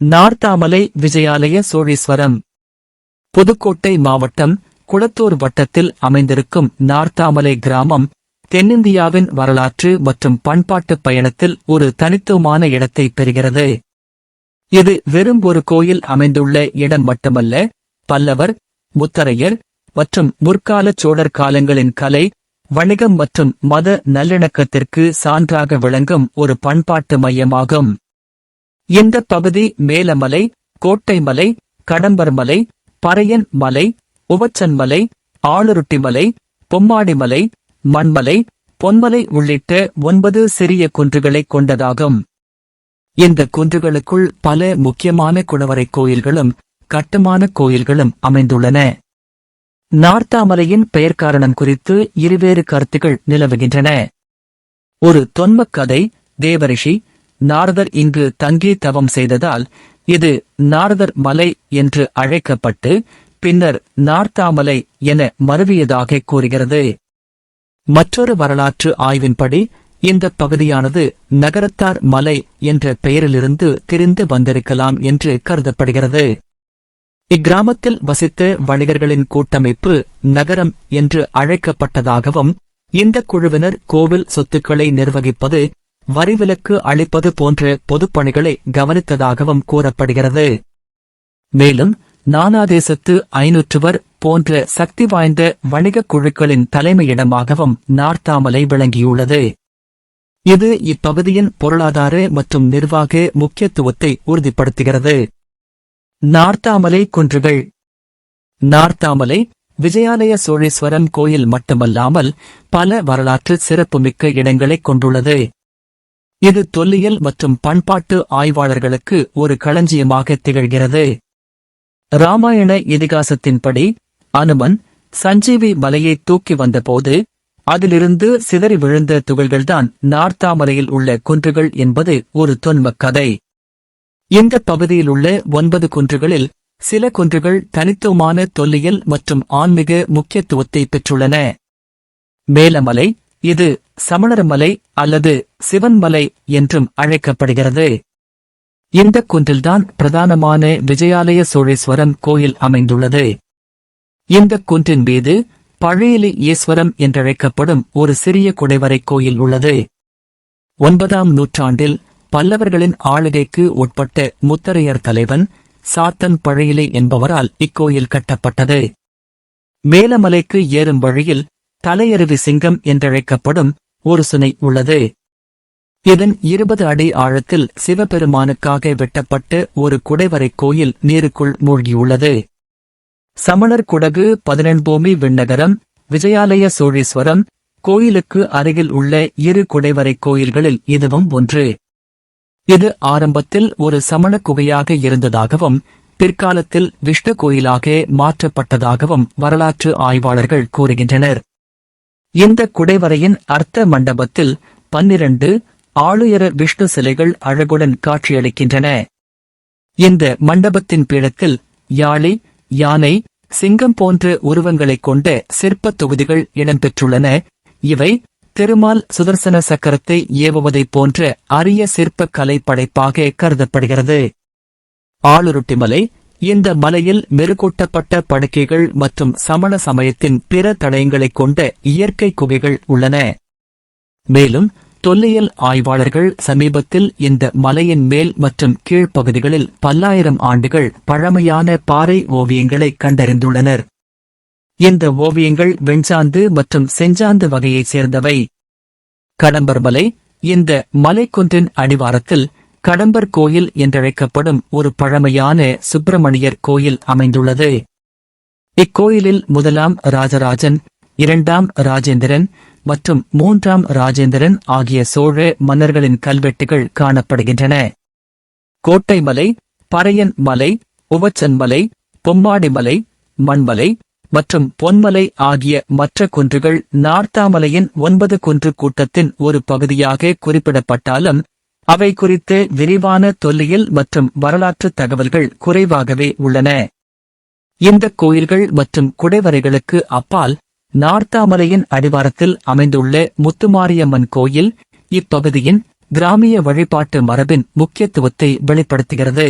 நார்த்தாமலை விஜயாலய சோழீஸ்வரம். புதுக்கோட்டை மாவட்டம் குளத்தூர் வட்டத்தில் அமைந்திருக்கும் நார்த்தாமலை கிராமம் தென்னிந்தியாவின் வரலாற்று மற்றும் பண்பாட்டு பயணத்தில் ஒரு தனித்துவமான இடத்தை பெறுகிறது. இது வெறும் ஒரு கோயில் அமைந்துள்ள இடம் மட்டுமல்ல பல்லவர் முத்தரையர் மற்றும் முற்கால சோழர் காலங்களின் கலை வணிகம் மற்றும் மத நல்லிணக்கத்திற்கு சான்றாக விளங்கும் ஒரு பண்பாட்டு மையமாகும். இந்த பகுதி மேலமலை கோட்டைமலை கடம்பர்மலை பறையன் மலை உவச்சன்மலை ஆளுருட்டிமலை பொம்மாடிமலை மண்மலை பொன்மலை உள்ளிட்ட ஒன்பது சிறிய குன்றுகளை கொண்டதாகும். இந்த குன்றுகளுக்குள் பல முக்கியமான குடவரை கோயில்களும் கட்டுமான கோயில்களும் அமைந்துள்ளன. நார்த்தாமலையின் பெயர் காரணம் குறித்து இருவேறு கருத்துகள் நிலவுகின்றன. ஒரு தொன்மக் கதை தேவரிஷி நாரதர் இங்கு தங்கி தவம் செய்ததால் இது நாரதர் மலை என்று அழைக்கப்பட்டு பின்னர் நார்த்தாமலை என மருவியதாக கூறுகிறது. மற்றொரு வரலாற்று ஆய்வின்படி இந்த பகுதியானது நகரத்தார் மலை என்ற பெயரிலிருந்து திரிந்து வந்திருக்கலாம் என்று கருதப்படுகிறது. இக்கிராமத்தில் வசித்த வணிகர்களின் கூட்டமைப்பு நகரம் என்று அழைக்கப்பட்டதாகவும் இந்த குழுவினர் கோவில் சொத்துக்களை நிர்வகிப்பது வரிவிலக்கு அளிப்பது போன்ற பொதுப்பணிகளை கவனித்ததாகவும் கூறப்படுகிறது. மேலும் நானாதேசத்து ஐநூற்றுவர் போன்ற சக்தி வாய்ந்த வணிகக் குழுக்களின் தலைமையிடமாகவும் நார்த்தாமலை விளங்கியுள்ளது. இது இப்பகுதியின் பொருளாதார மற்றும் நிர்வாக முக்கியத்துவத்தை உறுதிப்படுத்துகிறது. நார்த்தாமலை குன்றுகள். நார்த்தாமலை விஜயாலய சோழேஸ்வரம் கோயில் மட்டுமல்லாமல் பல வரலாற்று சிறப்புமிக்க இடங்களைக் கொண்டுள்ளது. இது தொல்லியல் மற்றும் பண்பாட்டு ஆய்வாளர்களுக்கு ஒரு களஞ்சியமாக திகழ்கிறது. ராமாயண இதிகாசத்தின்படி அனுமன் சஞ்சீவி மலையை தூக்கி வந்தபோது அதிலிருந்து சிதறி விழுந்த துகள்கள்தான் நார்த்தாமலையில் உள்ள குன்றுகள் என்பது ஒரு தொன்மக் கதை இந்த பகுதியில் உள்ள ஒன்பது குன்றுகளில் சில குன்றுகள் தனித்துவமான தொல்லியல் மற்றும் ஆன்மீக முக்கியத்துவத்தை பெற்றுள்ளன. மேலமலை இது சமணர்மலை அல்லது சிவன்மலை என்றும் அழைக்கப்படுகிறது. இந்த குன்றில்தான் பிரதானமான விஜயாலய சோழேஸ்வரம் கோயில் அமைந்துள்ளது. இந்த குன்றின் மீது பழையலி ஈஸ்வரம் என்றழைக்கப்படும் ஒரு சிறிய குடைவரை கோயில் உள்ளது. ஒன்பதாம் நூற்றாண்டில் பல்லவர்களின் ஆளுகைக்கு உட்பட்ட முத்தரையர் தலைவன் சாத்தன் பழையிலை என்பவரால் இக்கோயில் கட்டப்பட்டது. மேலமலைக்கு ஏறும் வழியில் தலையருவி சிங்கம் என்றழைக்கப்படும் ஒரு சுனை உள்ளது. இதன் இருபது அடி ஆழத்தில் சிவபெருமானுக்காக வெட்டப்பட்டு ஒரு குடைவரை கோயில் நீருக்குள் மூழ்கியுள்ளது. சமணர் குடகு பதினெண்பூமி விண்ணகரம் விஜயாலய சோழீஸ்வரம் கோயிலுக்கு அருகில் உள்ள இரு குடைவரை கோயில்களில் இதுவும் ஒன்று. இது ஆரம்பத்தில் ஒரு சமண குகையாக இருந்ததாகவும் பிற்காலத்தில் விஷ்ணு கோயிலாக மாற்றப்பட்டதாகவும் வரலாற்று ஆய்வாளர்கள் கூறுகின்றனர். இந்த குடைவரையின் அர்த்த மண்டபத்தில் பன்னிரண்டு ஆளுயர விஷ்ணு சிலைகள் அழகுடன் காட்சியளிக்கின்றன. இந்த மண்டபத்தின் பீடத்தில் யாழி யானை சிங்கம் போன்ற உருவங்களைக் கொண்ட சிற்பத் தொகுதிகள் இடம்பெற்றுள்ளன. இவை திருமால் சுதர்சன சக்கரத்தை ஏவுவதைப் போன்ற அரிய சிற்பக் கலை படைப்பாக கருதப்படுகிறது. ஆளுருட்டிமலை இந்த மலையில் மெருகூட்டப்பட்ட படுக்கைகள் மற்றும் சமண சமயத்தின் பிற தடயங்களைக் கொண்ட இயற்கை குகைகள் உள்ளன. மேலும் தொல்லியல் ஆய்வாளர்கள் சமீபத்தில் இந்த மலையின் மேல் மற்றும் கீழ்ப்பகுதிகளில் பல்லாயிரம் ஆண்டுகள் பழமையான பாறை ஓவியங்களை கண்டறிந்துள்ளனர். இந்த ஓவியங்கள் வெண்சாந்து மற்றும் செஞ்சாந்து வகையைச் சேர்ந்தவை. கடம்பர் மலை இந்த மலைக்குன்றின் அடிவாரத்தில் கடம்பர் கோயில் என்றழைக்கப்படும் ஒரு பழமையான சுப்பிரமணியர் கோயில் அமைந்துள்ளது. இக்கோயிலில் முதலாம் ராஜராஜன் இரண்டாம் ராஜேந்திரன் மற்றும் மூன்றாம் ராஜேந்திரன் ஆகிய சோழ மன்னர்களின் கல்வெட்டுகள் காணப்படுகின்றன. கோட்டைமலை பறையன் மலை உவச்சன் மலை பொம்மாடி மலை மண்மலை மற்றும் பொன்மலை ஆகிய மற்ற குன்றுகள் நார்த்தாமலையின் ஒன்பது குன்று கூட்டத்தின் ஒரு பகுதியாக குறிப்பிடப்பட்டாலும் அவை குறித்து விரிவான தொல்லியல் மற்றும் வரலாற்று தகவல்கள் குறைவாகவே உள்ளன. இந்த கோயில்கள் மற்றும் குடைவரைகளுக்கு அப்பால் நார்த்தாமலையின் அடிவாரத்தில் அமைந்துள்ள முத்துமாரியம்மன் கோயில் இப்பகுதியின் கிராமிய வழிபாட்டு மரபின் முக்கியத்துவத்தை வெளிப்படுத்துகிறது.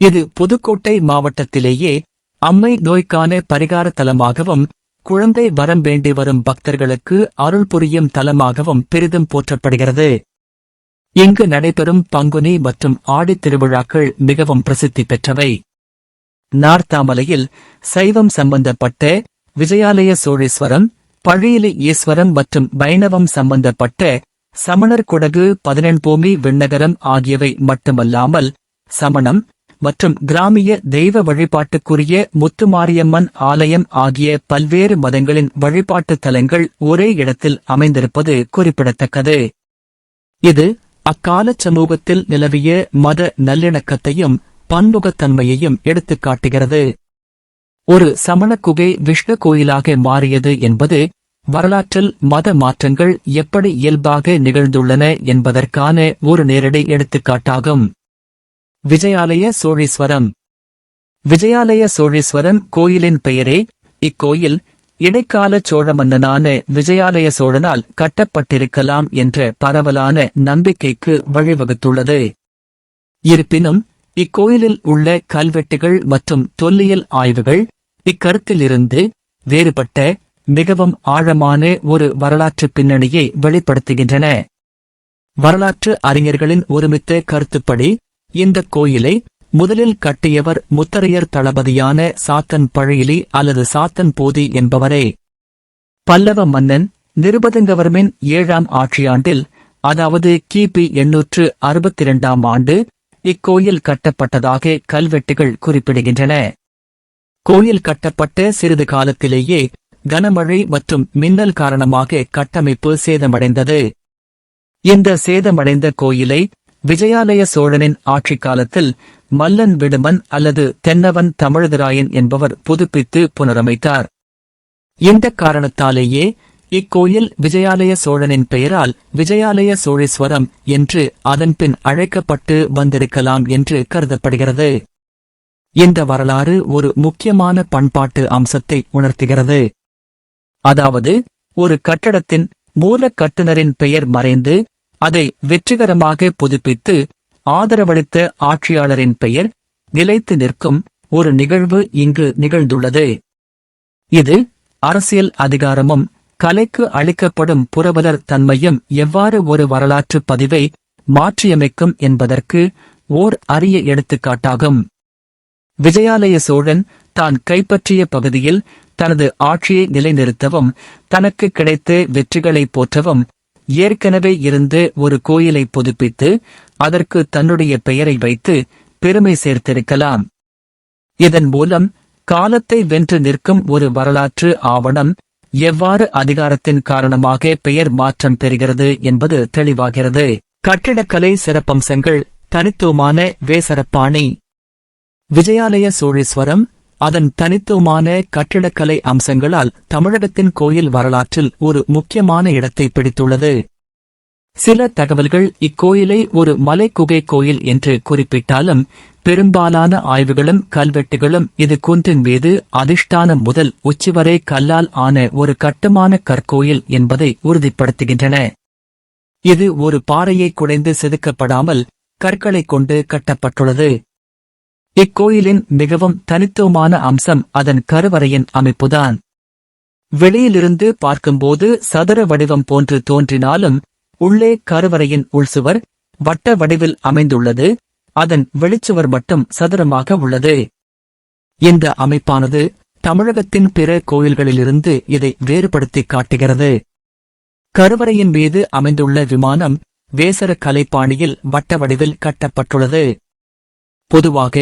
இது புதுக்கோட்டை மாவட்டத்திலேயே அம்மை நோய்க்கான பரிகார தலமாகவும் குழந்தை வரம் வேண்டி வரும் பக்தர்களுக்கு அருள் புரியும் தலமாகவும் பெரிதும் போற்றப்படுகிறது. இங்கு நடைபெறும் பங்குனி மற்றும் ஆடித் திருவிழாக்கள் மிகவும் பிரசித்தி பெற்றவை. நார்த்தாமலையில் சைவம் சம்பந்தப்பட்ட விஜயாலய சோழேஸ்வரம் பழியிலி ஈஸ்வரம் மற்றும் வைணவம் சம்பந்தப்பட்ட சமணர் குடகு பதினெண்பூமி விண்ணகரம் ஆகியவை மட்டுமல்லாமல் சமணம் மற்றும் கிராமிய தெய்வ வழிபாட்டுக்குரிய முத்துமாரியம்மன் ஆலயம் ஆகிய பல்வேறு மதங்களின் வழிபாட்டுத் தலங்கள் ஒரே இடத்தில் அமைந்திருப்பது குறிப்பிடத்தக்கது. இது அக்கால சமூகத்தில் நிலவிய மத நல்லிணக்கத்தையும் பன்முகத்தன்மையையும் எடுத்துக் காட்டுகிறது. ஒரு சமண குகை விஷ்ணு கோயிலாக மாறியது என்பது வரலாற்றில் மத மாற்றங்கள் எப்படி இயல்பாக நிகழ்ந்துள்ளன என்பதற்கான ஒரு நேரடி எடுத்துக்காட்டாகும். விஜயாலய சோழீஸ்வரம். விஜயாலய சோழீஸ்வரம் கோயிலின் பெயரே இக்கோயில் இடைக்கால சோழ மன்னனான விஜயாலய சோழனால் கட்டப்பட்டிருக்கலாம் என்ற பரவலான நம்பிக்கைக்கு வழிவகுத்துள்ளது. இருப்பினும் இக்கோயிலில் உள்ள கல்வெட்டுகள் மற்றும் தொல்லியல் ஆய்வுகள் இக்கருத்திலிருந்து வேறுபட்ட மிகவும் ஆழமான ஒரு வரலாற்று பின்னணியை வெளிப்படுத்துகின்றன. வரலாற்று அறிஞர்களின் ஒருமித்த கருத்துப்படி இந்த கோயிலை முதலில் கட்டியவர் முத்தரையர் தளபதியான சாத்தன் பழையிலி அல்லது சாத்தன் போதி என்பவரே. பல்லவ மன்னன் நிருபதங்கவர்மின் ஏழாம் ஆட்சியாண்டில் அதாவது கிபி எண்ணூற்று அறுபத்தி இரண்டாம் ஆண்டு இக்கோயில் கட்டப்பட்டதாக கல்வெட்டுகள் குறிப்பிடுகின்றன. கோயில் கட்டப்பட்ட சிறிது காலத்திலேயே கனமழை மற்றும் மின்னல் காரணமாக கட்டமைப்பு சேதமடைந்தது. இந்த சேதமடைந்த கோயிலை விஜயாலய சோழனின் ஆட்சிக் காலத்தில் மல்லன் விடுமன் அல்லது தென்னவன் தமிழதராயன் என்பவர் புதுப்பித்து புனரமைத்தார். இந்த காரணத்தாலேயே இக்கோயில் விஜயாலய சோழனின் பெயரால் விஜயாலய சோழேஸ்வரம் என்று அதன்பின் அழைக்கப்பட்டு வந்திருக்கலாம் என்று கருதப்படுகிறது. இந்த வரலாறு ஒரு முக்கியமான பண்பாட்டு அம்சத்தை உணர்த்துகிறது. அதாவது ஒரு கட்டடத்தின் மூல கட்டுனரின் பெயர் மறைந்து அதை வெற்றிகரமாக புதுப்பித்து ஆதரவளித்த ஆட்சியாளரின் பெயர் நிலைத்து நிற்கும் ஒரு நிகழ்வு இங்கு நிகழ்ந்துள்ளது. இது அரசியல் அதிகாரமும் கலைக்கு அளிக்கப்படும் புரவலர் தன்மையும் எவ்வாறு ஒரு வரலாற்று பதிவை மாற்றியமைக்கும் என்பதற்கு ஓர் அரிய எடுத்துக்காட்டாகும். விஜயாலய சோழன் தான் கைப்பற்றிய பகுதியில் தனது ஆட்சியை நிலைநிறுத்தவும் தனக்கு கிடைத்த வெற்றிகளை போற்றவும் ஏற்கனவே இருந்து ஒரு கோயிலை புதுப்பித்து அதற்கு தன்னுடைய பெயரை வைத்து பெருமை சேர்த்திருக்கலாம். இதன் மூலம் காலத்தை வென்று நிற்கும் ஒரு வரலாற்று ஆவணம் எவ்வாறு அதிகாரத்தின் காரணமாக பெயர் மாற்றம் பெறுகிறது என்பது தெளிவாகிறது. கட்டிடக்கலை சிறப்பம்சங்கள் தனித்துவமான வேசரப்பாணி. விஜயாலய சோழேஸ்வரம் அதன் தனித்துவமான கட்டிடக்கலை அம்சங்களால் தமிழகத்தின் கோயில் வரலாற்றில் ஒரு முக்கியமான இடத்தை பிடித்துள்ளது. சில தகவல்கள் இக்கோயிலை ஒரு மலைக்குகை கோயில் என்று குறிப்பிட்டாலும் பெரும்பாலான ஆய்வுகளும் கல்வெட்டுகளும் இது குன்றின் மீது அதிஷ்டானம் முதல் உச்சிவரை கல்லால் ஆன ஒரு கட்டுமான கற்கோயில் என்பதை உறுதிப்படுத்துகின்றன. இது ஒரு பாறையை குடைந்து செதுக்கப்படாமல் கற்களை கொண்டு கட்டப்பட்டுள்ளது. இக்கோயிலின் மிகவும் தனித்துவமான அம்சம் அதன் கருவறையின் அமைப்புதான். வெளியிலிருந்து பார்க்கும்போது சதுர வடிவம் போன்று தோன்றினாலும் உள்ளே கருவறையின் உள்சுவர் வட்ட வடிவில் அமைந்துள்ளது அதன் வெளிச்சுவர் மட்டும் சதுரமாக உள்ளது. இந்த அமைப்பானது தமிழகத்தின் பிற கோயில்களிலிருந்து இதை வேறுபடுத்தி காட்டுகிறது. கருவறையின் மீது அமைந்துள்ள விமானம் வேசர கலைப்பாணியில் வட்ட வடிவில் கட்டப்பட்டுள்ளது. பொதுவாக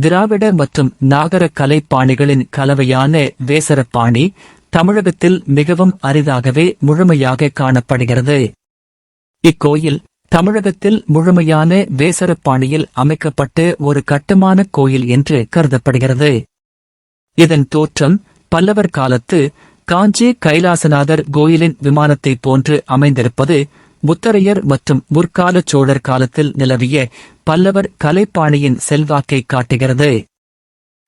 திராவிட மற்றும் நாகர கலைப்பாணிகளின் கலவையான வேசரப்பாணி தமிழகத்தில் மிகவும் அரிதாகவே முழுமையாக காணப்படுகிறது. இக்கோயில் தமிழகத்தில் முழுமையான வேசரப்பாணியில் அமைக்கப்பட்ட ஒரு கட்டுமான கோயில் என்று கருதப்படுகிறது. இதன் தோற்றம் பல்லவர் காலத்து காஞ்சி கைலாசநாதர் கோயிலின் விமானத்தைப் போன்று அமைந்திருப்பது முத்தரையர் மற்றும் முற்கால சோழர் காலத்தில் நிலவிய பல்லவர் கலைப்பாணியின் செல்வாக்கை காட்டுகிறது.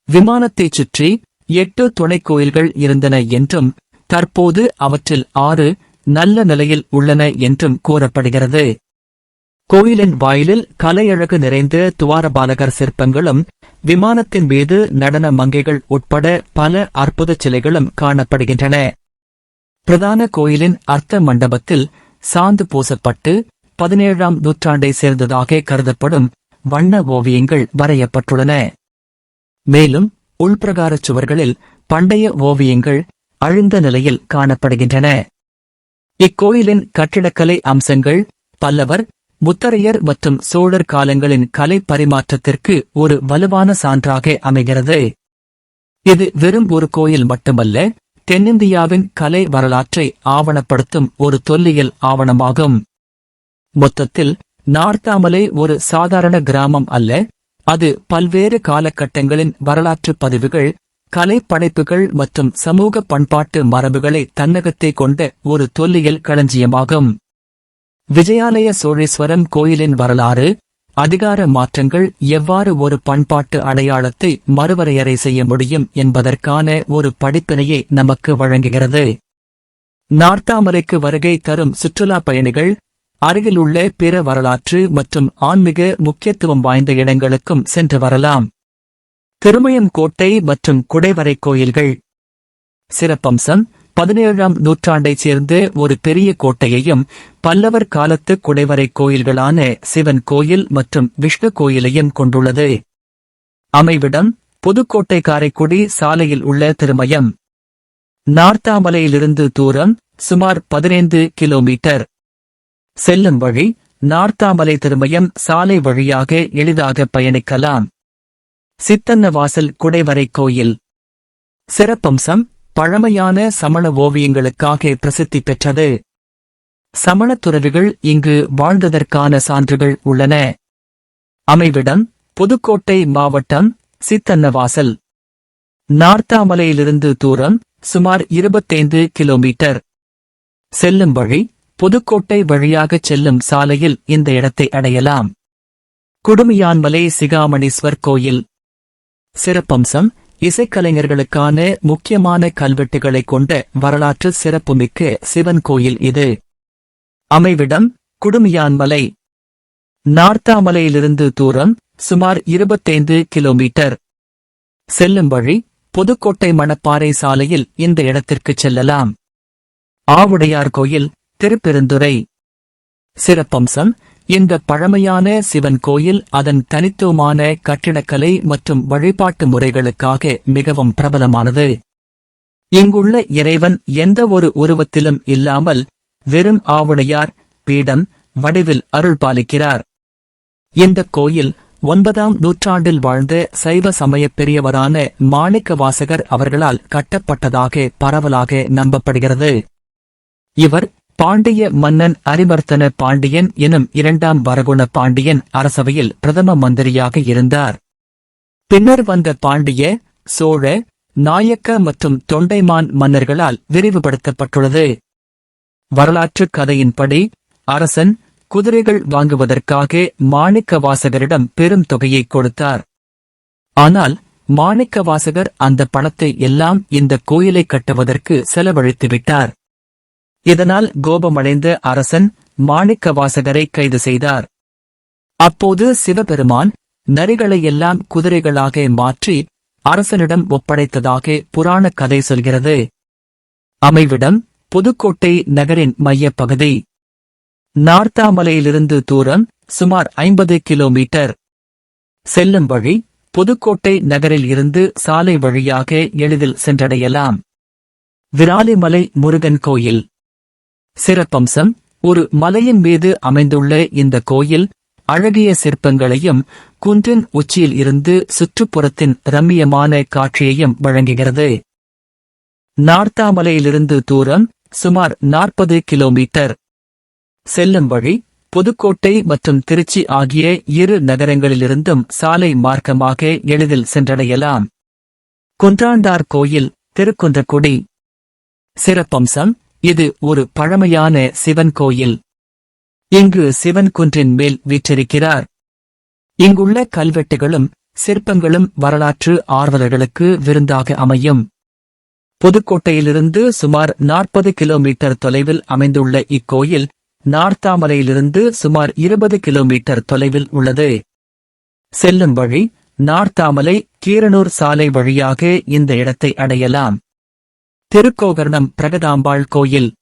விமானத்தைச் சுற்றி எட்டு துணைக் கோயில்கள் இருந்தன என்றும் தற்போது அவற்றில் ஆறு நல்ல நிலையில் உள்ளன என்றும் கூறப்படுகிறது. கோயிலின் வாயிலில் கலையழகு நிறைந்த துவாரபாலகர் சிற்பங்களும் விமானத்தின் மீது நடன மங்கைகள் உட்பட பல அற்புத சிலைகளும் காணப்படுகின்றன. பிரதான கோயிலின் அர்த்த மண்டபத்தில் சாந்து பூசப்பட்டு பதினேழாம் நூற்றாண்டை சேர்ந்ததாக கருதப்படும் வண்ண ஓவியங்கள் வரையப்பட்டுள்ளன. மேலும் உள்பிரகாரச் சுவர்களில் பண்டைய ஓவியங்கள் அழிந்த நிலையில் காணப்படுகின்றன. இக்கோயிலின் கட்டிடக்கலை அம்சங்கள் பல்லவர் முத்தரையர் மற்றும் சோழர் காலங்களின் கலை பரிமாற்றத்திற்கு ஒரு வலுவான சான்றாக அமைகிறது. இது வெறும் ஒரு கோயில் மட்டுமல்ல தென்னிந்தியாவின் கலை வரலாற்றை ஆவணப்படுத்தும் ஒரு தொல்லியல் ஆவணமாகும். மொத்தத்தில் நார்த்தாமலை ஒரு சாதாரண கிராமம் அல்ல அது பல்வேறு காலகட்டங்களின் வரலாற்று பதிவுகள் கலை படைப்புகள் மற்றும் சமூக பண்பாட்டு மரபுகளை தன்னகத்தை கொண்ட ஒரு தொல்லியல் களஞ்சியமாகும். விஜயாலய சோழேஸ்வரம் கோயிலின் வரலாறு அதிகார மாற்றங்கள் எவ்வாறு ஒரு பண்பாட்டு அடையாளத்தை மறுவரையறை செய்ய முடியும் என்பதற்கான ஒரு படிப்பினையை நமக்கு வழங்குகிறது. நார்த்தாமலைக்கு வருகை தரும் சுற்றுலா பயணிகள் அருகிலுள்ள பிற வரலாற்று மற்றும் ஆன்மீக முக்கியத்துவம் வாய்ந்த இடங்களுக்கும் சென்று வரலாம். திருமயம் கோட்டை மற்றும் குடைவரை கோயில்கள். சிறப்பம்சம் பதினேழாம் நூற்றாண்டைச் சேர்ந்த ஒரு பெரிய கோட்டையையும் பல்லவர் காலத்து குடைவரை கோயில்களான சிவன் கோயில் மற்றும் விஷ்ணு கோயிலையும் கொண்டுள்ளது. அமைவிடம் புதுக்கோட்டை காரைக்குடி சாலையில் உள்ள திருமயம். நார்த்தாமலையிலிருந்து தூரம் சுமார் பதினைந்து கிலோமீட்டர். செல்லும் வழி நார்த்தாமலை திருமயம் சாலை வழியாக எளிதாக பயணிக்கலாம். சித்தன்னவாசல் குடைவரை கோயில். சிறப்பம்சம் பழமையான சமண ஓவியங்களுக்காக பிரசித்தி பெற்றது. சமணத்துறவிகள் இங்கு வாழ்ந்ததற்கான சான்றுகள் உள்ளன. அமைவிடம் புதுக்கோட்டை மாவட்டம் சித்தன்னவாசல். நார்த்தாமலையிலிருந்து தூரம் சுமார் இருபத்தைந்து கிலோமீட்டர். செல்லும் வழி புதுக்கோட்டை வழியாக செல்லும் சாலையில் இந்த இடத்தை அடையலாம். குடுமியான்மலை சிகாமணீஸ்வர் கோயில். சிறப்பம்சம் இசைக்கலைஞர்களுக்கான முக்கியமான கல்வெட்டுகளைக் கொண்ட வரலாற்று சிறப்புமிக்க சிவன் கோயில் இது. அமைவிடம் குடுமியான்மலை. நார்த்தாமலையிலிருந்து தூரம் சுமார் இருபத்தைந்து கிலோமீட்டர். செல்லும் வழி புதுக்கோட்டை மணப்பாறை சாலையில் இந்த இடத்திற்கு செல்லலாம். ஆவுடையார் கோயில் திருப்பெருந்துறை. சிறப்பம்சம் இந்த பழமையான சிவன் கோயில் அதன் தனித்துவமான கட்டிடக்கலை மற்றும் வழிபாட்டு முறைகளுக்காக மிகவும் பிரபலமானது. இங்குள்ள இறைவன் எந்த ஒரு உருவத்திலும் இல்லாமல் வெறும் ஆவுடையார் பீடம் வடிவில் அருள் பாலிக்கிறார். இந்த கோயில் ஒன்பதாம் நூற்றாண்டில் வாழ்ந்த சைவ சமயப் பெரியவரான மாணிக்க வாசகர் அவர்களால் கட்டப்பட்டதாக பரவலாக நம்பப்படுகிறது. இவர் பாண்டிய மன்னன் அரிமர்த்தன பாண்டியன் எனும் இரண்டாம் வரகுண பாண்டியன் அரசவையில் பிரதம மந்திரியாக இருந்தார். பின்னர் வந்த பாண்டிய சோழ நாயக்க மற்றும் தொண்டைமான் மன்னர்களால் விரிவுபடுத்தப்பட்டுள்ளது. வரலாற்று கதையின்படி அரசன் குதிரைகள் வாங்குவதற்காக மாணிக்க வாசகரிடம் பெரும் தொகையை கொடுத்தார். ஆனால் மாணிக்க வாசகர் அந்த பணத்தை எல்லாம் இந்த கோயிலை கட்டுவதற்கு செலவழித்துவிட்டார். இதனால் கோபமடைந்த அரசன் மாணிக்க வாசகரை கைது செய்தார். அப்போது சிவபெருமான் நரிகளை எல்லாம் குதிரைகளாக மாற்றி அரசனிடம் ஒப்படைத்ததாக புராண கதை சொல்கிறது. அமைவிடம் புதுக்கோட்டை நகரின் மையப்பகுதி. நார்த்தாமலையிலிருந்து தூரம் சுமார் ஐம்பது கிலோமீட்டர். செல்லும் வழி புதுக்கோட்டை நகரில் இருந்து சாலை வழியாக எளிதில் சென்றடையலாம். விராலிமலை முருகன் கோயில். சிறப்பம்சம் ஒரு மலையின் மீது அமைந்துள்ள இந்த கோயில் அழகிய சிற்பங்களையும் குன்றின் உச்சியில் இருந்து சுற்றுப்புறத்தின் ரம்மியமான காட்சியையும் வழங்குகிறது. நார்த்தாமலையிலிருந்து தூரம் சுமார் நாற்பது கிலோமீட்டர். செல்லும் வழி புதுக்கோட்டை மற்றும் திருச்சி ஆகிய இரு நகரங்களிலிருந்தும் சாலை மார்க்கமாக எளிதில் சென்றடையலாம். குன்றாண்டார் கோயில் திருக்குன்றக்குடி. சிறப்பம்சம் இது ஒரு பழமையான சிவன் கோயில். இங்கு சிவன் குன்றின் மேல் வீற்றிருக்கிறார். இங்குள்ள கல்வெட்டுகளும் சிற்பங்களும் வரலாற்று ஆர்வலர்களுக்கு விருந்தாக அமையும். புதுக்கோட்டையிலிருந்து சுமார் நாற்பது கிலோமீட்டர் தொலைவில் அமைந்துள்ள இக்கோயில் நார்த்தாமலையிலிருந்து சுமார் இருபது கிலோமீட்டர் தொலைவில் உள்ளது. செல்லும் வழி நார்த்தாமலை கீரனூர் சாலை வழியாக இந்த இடத்தை அடையலாம். திருக்கோகர்ணம் பிரகதாம்பாள் கோயில்.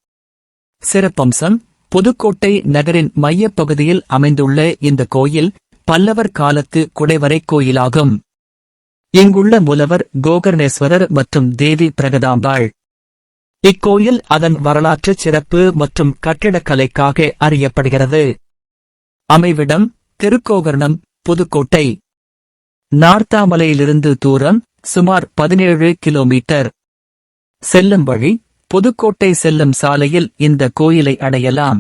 சிறப்பம்சம் புதுக்கோட்டை நகரின் மையப் பகுதியில் அமைந்துள்ள இந்த கோயில் பல்லவர் காலத்து குடைவரை கோயிலாகும். இங்குள்ள மூலவர் கோகர்ணேஸ்வரர் மற்றும் தேவி பிரகதாம்பாள். இக்கோயில் அதன் வரலாற்று சிறப்பு மற்றும் கட்டிடக்கலைக்காக அறியப்படுகிறது. அமைவிடம் திருக்கோகர்ணம் புதுக்கோட்டை. நார்த்தாமலையிலிருந்து தூரம் சுமார் பதினேழு கிலோமீட்டர். செல்லும் வழி புதுக்கோட்டை செல்லும் சாலையில் இந்த கோயிலை அடையலாம்.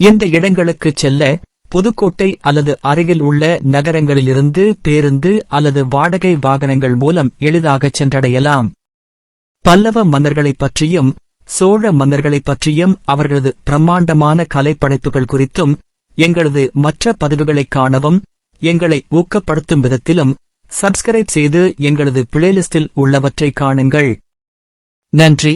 இந்த இடங்களுக்குச் செல்ல புதுக்கோட்டை அல்லது அருகில் உள்ள நகரங்களிலிருந்து பேருந்து அல்லது வாடகை வாகனங்கள் மூலம் எளிதாகச் சென்றடையலாம். பல்லவ மன்னர்களைப் பற்றியும் சோழ மன்னர்களைப் பற்றியும் அவர்களது பிரம்மாண்டமான கலைப்படைப்புகள் குறித்தும் எங்களது மற்ற பதிவுகளைக் காணவும் எங்களை ஊக்கப்படுத்தும் விதத்திலும் சப்ஸ்கிரைப் செய்து எங்களது பிளேலிஸ்டில் உள்ளவற்றை காணுங்கள். நன்றி